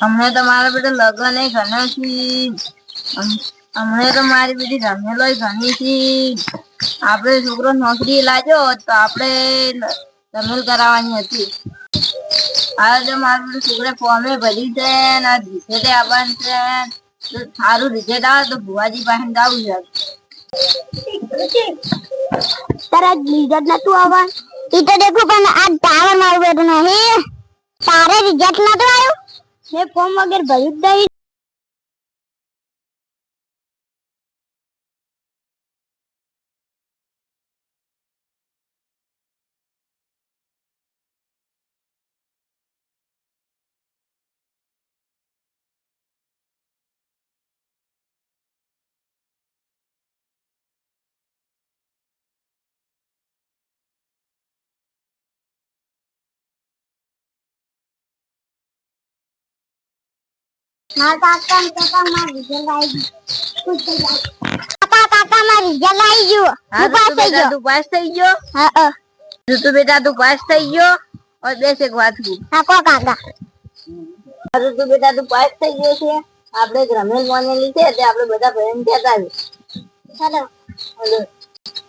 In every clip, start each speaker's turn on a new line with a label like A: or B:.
A: હમણાં તો મારા બેટા લગ્ન એ ઘણા છે તો મારી બેટી રમેલો ઘણી છે. આપણે છોકરો નોકરી લાગ્યો તો આપણે રમેલ કરાવવાની હતી. આ તો મારું છોકરે ફોર્મે ભરી છે ને રિઝલ્ટ આવવાનું છે. તો સારું રિઝલ્ટ આવે તો ભુવાજી પાસે જવું છે.
B: તારા રિઝલ્ટ નતું આવવાનું. ઈ તો દેખું પણ આ ટાવર મારું બેઠું નહીં. તારે રિઝલ્ટ નતું આવ્યું? મેં ફોર્મ વગર ભર્યું જ નહીં. મારા કાકા ને કાકા મારું રિઝલ્ટ આવી ગયું. કાકા કાકા મારું રિઝલ્ટ આવી ગયું.
A: હું
B: પાસ થઈ ગયો.
A: તું પાસ થઈ ગયો?
B: હા હા.
A: બેટા તું પાસ થઈ ગયો? और બેસ એક વાત કહું
B: હા કો કાકા.
A: હા બેટા તું પાસ થઈ ગયો છે? આપણે એક રમેલ માનેલી છે તે આપણે બધા કહેતા
B: ચલો
A: હલો.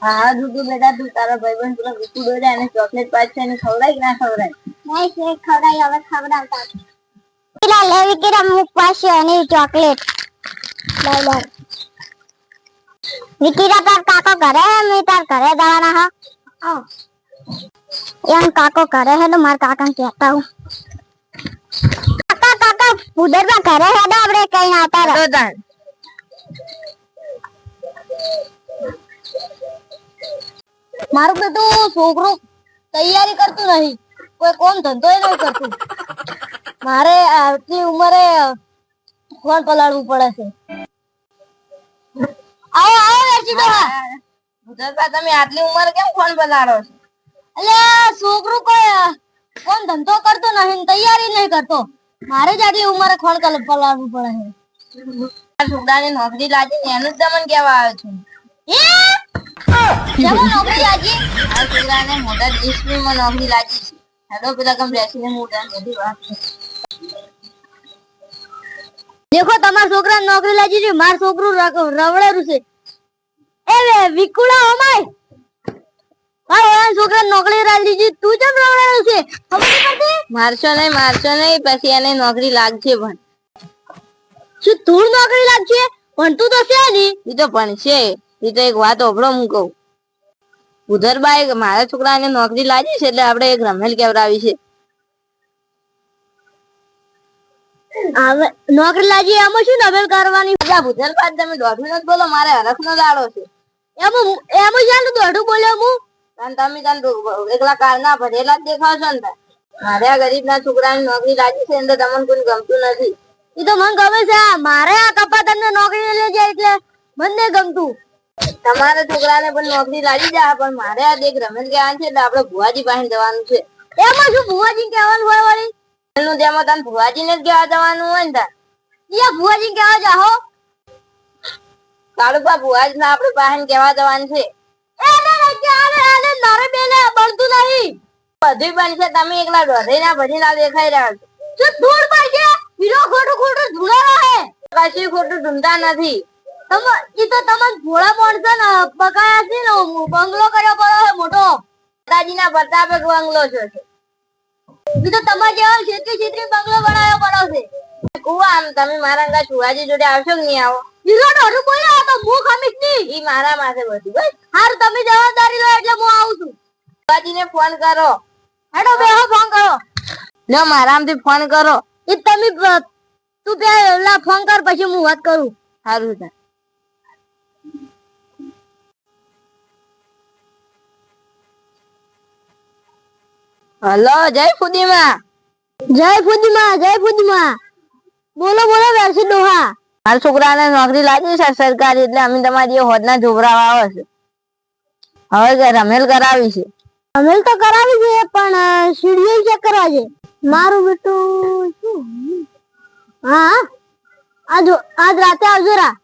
A: હા હા તું તું બેટા તું તારા ભાઈબંધ પેલા વિકુ દોડ્યા અને ચોકલેટ પાસ છે એને ખવડાય કે ના ખવડાય?
B: નહીં છે હવે ખવડાવતા. પેલા લેવી કે મુક પાસે એની ચોકલેટ લઈ લે વિકીરા તાર કાકો ઘરે હે મેં તાર ઘરે જવાના હા આવ એમ કાકો ઘરે હે તો માર કાકા કહેતા હું કાકા કાકા ઉધરમાં ઘરે હે તો આપણે કઈ આવતા રહો
A: તો તાન
B: મારું બેટું છોકરું તૈયારી કરતું નહીં કોઈ કોમ ધંધો નહીં કરતું મારે આટલી ઉંમરે ફોન પલાળવું પડે છે. આવો આવો વેચી દો હા
A: ભૂતરબા તમે આટલી ઉંમરે કેમ ફોન પલાળો છો?
B: એટલે છોકરું કોઈ કોણ ધંધો કરતો નહીં તૈયારી નહીં કરતો. મારે જ આટલી ઉંમરે કલ- પલાળવું પડે છે.
A: છોકરાને નોકરી લાગી ને એનું જ તમને કેવા આવ્યો છું.
B: નોકરી લાગી?
A: આ છોકરાને મોટા નોકરી લાગી છે. હેડો પેલા કમ બેસીને મોટા બધી વાત.
B: દેખો તમારા છોકરા નોકરી લાગી છે મારું છોકરું રવડેલું છે. એ વિકુડા અમાય! મારા છોકરા નોકરી લાગી છે તું કેમ છે? ખબર નહીં પડતી
A: મારશો નહીં મારશો નહીં પછી એને નોકરી લાગશે પણ.
B: શું તું નોકરી લાગશે? ભણતું તો છે નહીં
A: એ તો ભણશે એ તો એક વાત ઓભળો હું કહું. ઉધરબાઈ મારા છોકરાને નોકરી લાગી છે એટલે આપણે એક રમેલ કેવડાવી છે.
B: હવે નોકરી લાગી એમાં શું નવેલ કરવાની?
A: અચ્છા ભૂતરબા તમે દોઢું નથી બોલો, મારે હરખનો દાડો છે.
B: એમ એમ જાણ દોઢું બોલ્યો હું.
A: અને તમે તને એકલા એકલા કારના ભરેલા જ દેખાવ છો ને મારે આ ગરીબના છોકરાને નોકરી લાગી છે એટલે તમને કોઈ ગમતું નથી.
B: એ તો મને ગમે છે મારે આ કપા તમને નોકરી લઈ જાય એટલે મને ગમતું.
A: તમારા છોકરાને પણ નોકરી લાગી જાય, પણ મારે આ દેખ રમેશ ગયા છે એટલે આપણે ભુવાજી પાસે જવાનું છે.
B: એમાં શું ભુવાજી કહેવાનું હોય વળી.
A: એનું જેમાં તને ભુવાજીને જ કેવા જવાનું હોય ને તાર
B: યા ભુવાજી કેવા જાહો?
A: કાળુબા ભુવાજીને આપણે પાસે કહેવા જવાનું છે. તમે ના ના
B: ખોટું ખોટું ધૂળા રહે
A: ખોટું ઢૂંઢતા નથી.
B: તમ, ઈ તો તમને ભોળા પડશે ને પકાયા ને બંગલો કર્યો પડ્યો મોટો.
A: માતાજીના પ્રતાપે બંગલો છો.
B: તો તમારા જેવા છેતરી છેતરી બંગલો બનાવ્યો પડો છે.
A: કુવા તમે મારા અંગા છુવાજી જોડે આવશો કે નહીં આવો?
B: હીરો કોઈ બોલ્યા તો હું ખમીશ નહીં.
A: ઈ મારા માથે બધું. બસ
B: હાર, તમે જવાબદારી લો એટલે હું આવું છું.
A: ભુવાજીને ફોન કરો.
B: હેડો, બેહો ફોન કરો.
A: લો મારામથી ફોન કરો.
B: એ તમે તું પેલા ફોન કર, પછી હું વાત કરું.
A: સારું છે હલો જય ફુદીમા.
B: જય ફુદીમા જય ફુદીમા. બોલો બોલો વેરસી ડોહા.
A: મારા છોકરાને નોકરી લાગી છે સરકારી એટલે અમે તમારી હોદના જોબરાવા આવે છે. હવે રમેલ કરાવી છે.
B: રમેલ તો કરાવી છે પણ શેડ્યુલ ચેક કરવા છે. મારું બેટું શું? હા આજ આજ રાતે આવજો રા.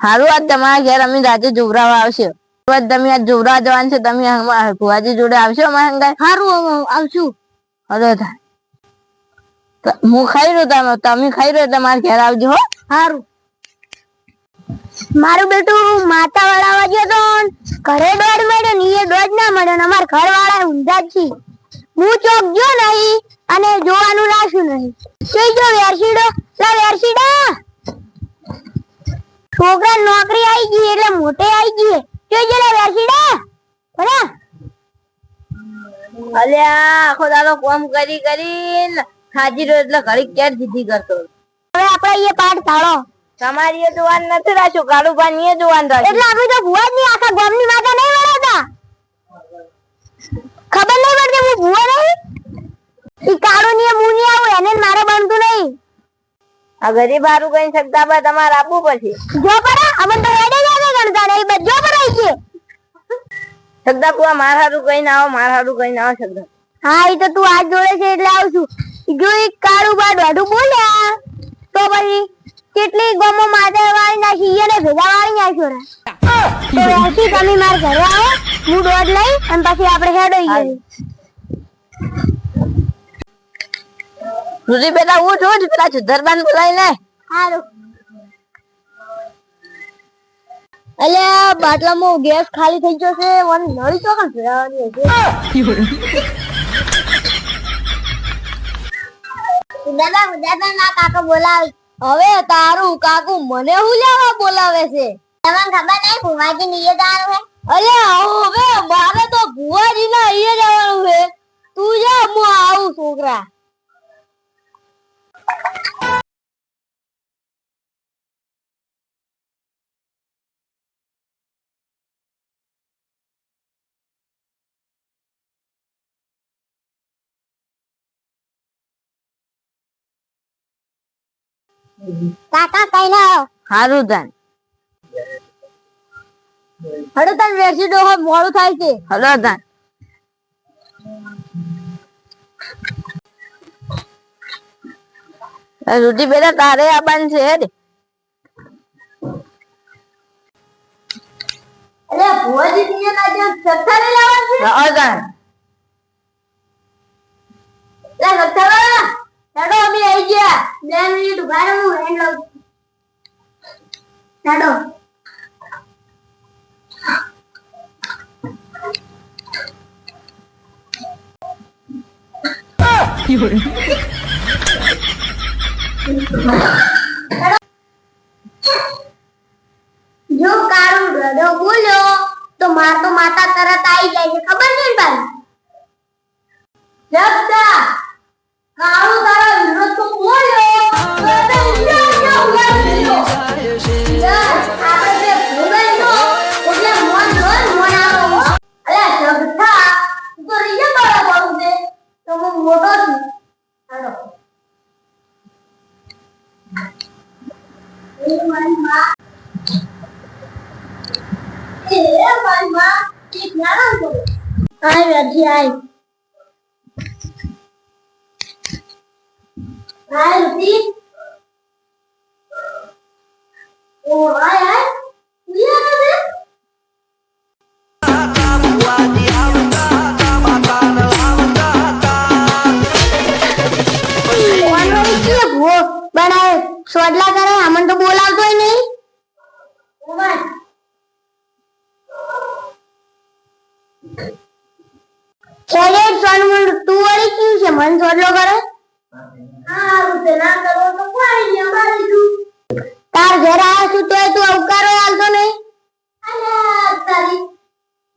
A: સારું આજ તમારા ઘેર અમે રાતે જોબરાવા આવશે. આજ તમે આ જોબરાવા જવાન છે તમે અમારા ભુવાજી જોડે આવશો અમારા હંગાય?
B: સારું આવશું.
A: હલો હું ખાઈ રહ્યો તમે તમે ખાઈ રહ્યો તમારા ઘેર આવજો હો.
B: સારું મારું બેટું માતા વાળા ગયો તો ઘરે દોડ મળ્યો ને એ દોડ ના મળ્યો ને અમાર ઘર વાળા ઊંધા જ છી હું ચોક જો નહીં અને જોવાનું રાખ્યું નહીં. સુઈ જો વેરસીડો? લા વેરસીડા. છોકરા નોકરી આવી ગઈ એટલે મોટે આવી ગઈ. કઈ જો લા વેરસીડા બરા
A: અલ્યા આખો દાડો કોમ કરી કરીને ખાજી રહ્યો એટલે ઘડી ક્યારે જીધી કરતો
B: હવે આપણે એ પાઠ તાળો
A: તમારી એ જોવાન નથી રાખ્યું કાળુભાઈ ની એ જોવાન રાખ્યું.
B: એટલે આપણે તો ભુવા જ નહીં આખા ગામની માતા નહીં વળાતા. ખબર નહીં પડતી હું ભુવા નહીં? ઈ કાળો ની હું નહીં આવું એને મારે બનતું નહીં.
A: આ ગરીબ હારું કઈ શકતા બા તમારે આપવું પછી
B: જો પરા અમને તો હેડે જ આવે ગણતા નહીં બસ જો પરા ઈ કે
A: શકતા પુઆ માર હારું કઈ ના આવો માર હારું કઈ ના આવો શકતા
B: હા એ તો તું આજ જોડે છે એટલે આવશું ઈ જો ઈ કાળું બા દોઢું બોલ્યા તો પછી કેટલી ગોમો માથે વાળી નાખી એને ભેગા વાળી નાખ્યો રે તો એસી તમે માર ઘરે આવો હું દોઢ લઈ અને પછી આપણે હેડો રુજી
A: બેટા હું જોઉં છું પેલા સુધરબાન બોલાવી લે
B: હારું. અલ્યા બાટલામાં ગેસ ખાલી થઈ ગયો મને નળી ચોકન ભરાવાની હશે દાદા દાદા, ના કાકા બોલાવે. હવે તારું કાકુ મને હું લેવા બોલાવે છે. તમને ખબર નહીં, ભુવાજી ની જવાનું છે આવો હવે કાકા કઈ લાવો
A: હારું તન
B: હડો તન વેરસી ડોહો મોડું થાય છે.
A: હલો તન રુચિ પેલા તારે આબાન છે હેડ.
B: અરે ભુવાજી ની ના જે સત્તા લઈ લાવવાનું છે?
A: હા તાન
B: લે સત્તા અમે આવી ગયા. બે મિનિટ ઊભા રહો. હું હેન્ડ લઉં હેડો જો કાળું રડો બોલ્યો તો માર તો માતા તરત આવી જાય છે ખબર છે ને ભાઈ જબદા કાળું તારા ઉઠ્યો યાર આપણે તે ભૂલાઈ નો આવો જ્ઞાન કરો આવે અમન તો તું વળી છે મન સોડલો કરે હા તે ના કરો તો કોઈ અમારે તું તાર ઘરે છું તોય તું અવકારો આલતો નહીં. અલા તારી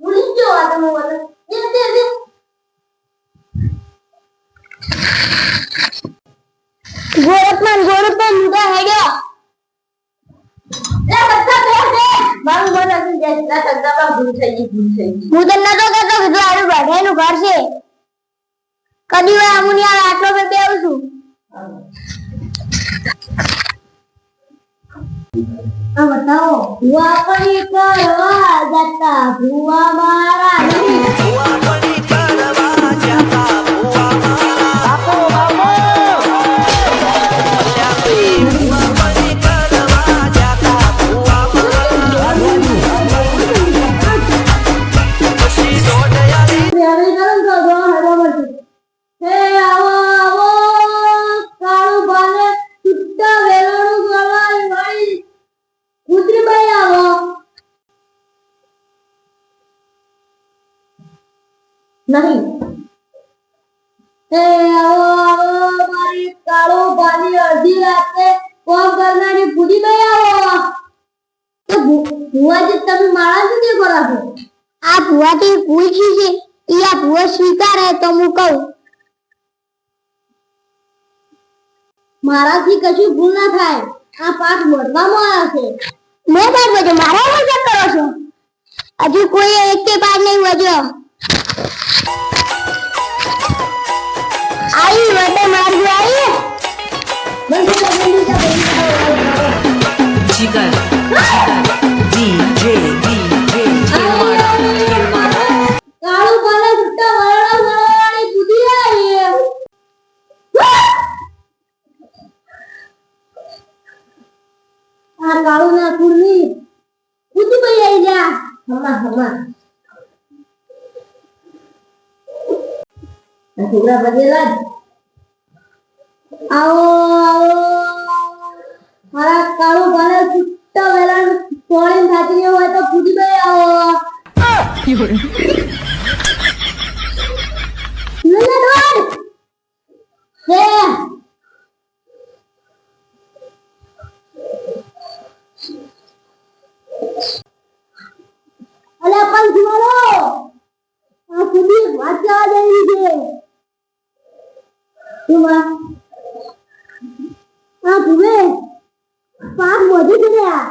B: ભૂલી જ ગયો આ તમે બોલો દે ગોરતમાન ગોરખમાન મુદા હેડ્યો. લે બધા બે દે
A: મારું મન હતું કે ના શકતા ભૂલ થઈ ગઈ ભૂલ થઈ ગઈ.
B: હું તને તો કહેતો કે જો આડું બેઠાનું ઘર છે. કદી વાર અમુનિયા આટલો બે બેવું છું. બતાવો. ભુવા પણ કરવા જતા ભુવા મારા. આ ભુવાથી ભૂલ છે. એ આ ભુવા સ્વીકારે તો હું કહું. મારાથી કશું ભૂલ ના થાય. આ પાઠ બોલવામાં આવ્યો છે. મેં પાઠ વધ્યો મારા વજન કરો છો? હજુ કોઈ એક કે પાઠ નહીં વધ્યો આવી વડે માર્ગ આઈ બંધ બંધ છોકરા બદલેલા જ. આવો આવો. મારા કાળું હોય તો કૂદી પઈ આવો! પણ જીવાલો આ સુધી વાત જવા દઈ છે તુમા આ ભૂવે, પાક મોઢી કર્યા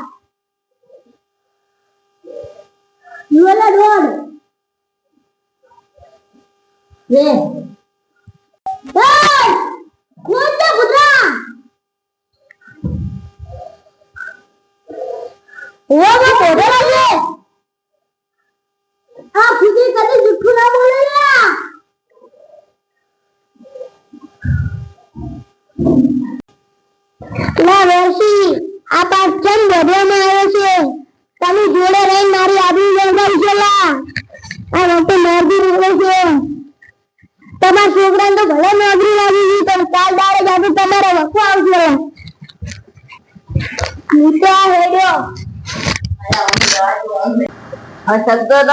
B: યુવાલા દોડ રે Hey! Kuda kuda! ઓવા પોડે લાગે આ ખુદી કદી જુઠ્ઠું ના બોલે લ્યા ના વર્ષી આ પાક કેમ બોધવામાં આવ્યો છે તમે જોડે રહીને મારી આબરૂ જળગાઈ છે લા આ વખતે મારથી નીકળે છે તમારા છોકરાને તો ભલે નોકરી લાગી ગઈ પણ કાલ દાડે જાતે તમારે વખો આવશે નીચા હેડ્યો
A: શબ્દો તો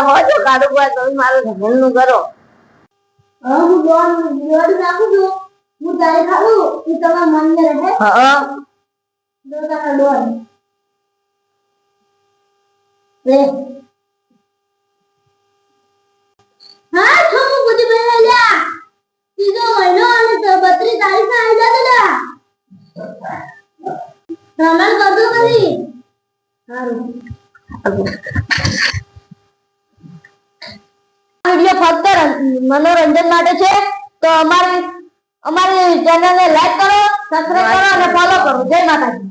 A: તો તમે કરો
B: હું નાખું છું હું તારે ખાલું એ તમારા મનને રહે
A: હા વીડિયો ફક્ત મનોરંજન માટે છે. તો અમારી અમારી ચેનલ ને લાઈક કરો સબસ્ક્રાઇબ કરો અને ફોલો કરો. જય માતાજી.